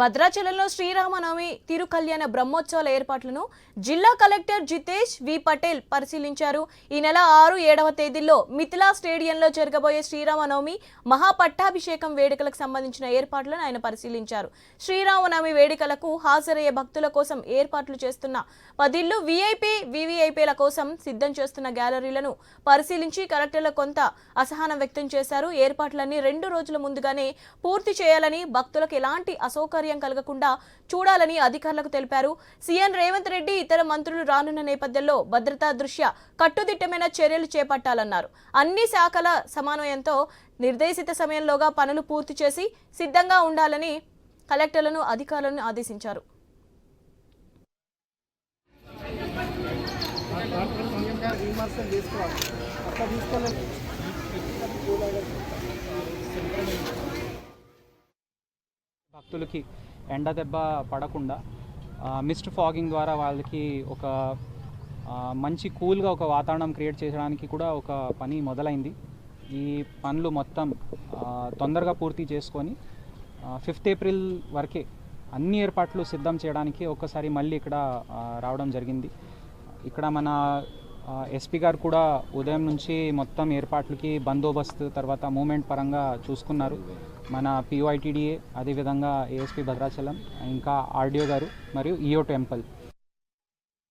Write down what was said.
భద్రాచలంలో శ్రీరామనవమి తిరుకల్యాణ బ్రహ్మోత్సవాల ఏర్పాట్లను జిల్లా కలెక్టర్ జితేష్ వి పటేల్ పరిశీలించారు. ఈ నెల ఆరు ఏడవ తేదీల్లో మిథిలా స్టేడియంలో జరగబోయే శ్రీరామనవమి మహాపట్టాభిషేకం వేడుకలకు సంబంధించిన ఏర్పాట్లను ఆయన పరిశీలించారు. శ్రీరామనవమి వేడుకలకు హాజరయ్యే భక్తుల కోసం ఏర్పాట్లు చేస్తున్న పదిళ్ళు వీఐపీ వివిఐపీల కోసం సిద్ధం చేస్తున్న గ్యాలరీలను పరిశీలించి కలెక్టర్లు కొంత అసహనం వ్యక్తం చేశారు. ఏర్పాట్లన్నీ రెండు రోజుల ముందుగానే పూర్తి చేయాలని భక్తులకు ఎలాంటి అసౌకర్యం కలగకుండా చూడాలని అధికారులకు తెలిపారు. సీఎం రేవంత్ రెడ్డి ఇతర మంత్రులు రానున్న నేపథ్యంలో భద్రతా దృష్ట్యా కట్టుదిట్టమైన చర్యలు చేపట్టాలన్నారు. అన్ని శాఖల సమన్వయంతో నిర్దేశిత సమయంలోగా పనులు పూర్తి చేసి సిద్ధంగా ఉండాలని కలెక్టర్లను అధికారులను ఆదేశించారు. విమర్శలు తీసుకోవాలి అట్లా తీసుకోలేదు భక్తులకి ఎండ దెబ్బ పడకుండా మిస్ట్ ఫాగింగ్ ద్వారా వాళ్ళకి ఒక మంచి కూల్గా ఒక వాతావరణం క్రియేట్ చేయడానికి కూడా ఒక పని మొదలైంది. ఈ పనులు మొత్తం తొందరగా పూర్తి చేసుకొని ఫిఫ్త్ ఏప్రిల్ వరకే అన్ని ఏర్పాట్లు సిద్ధం చేయడానికి ఒక్కసారి మళ్ళీ ఇక్కడ రావడం జరిగింది. ఇక్కడ మన ఎస్పీ గారు కూడా ఉదయం నుంచి మొత్తం ఏర్పాట్లకి బందోబస్తు తర్వాత మూమెంట్ పరంగా చూసుకున్నారు. మన పిఓఐటీడీఏ అదేవిధంగా ఏఎస్పీ భద్రాచలం ఇంకా ఆర్డీఓ గారు మరియు ఈఓ టెంపుల్.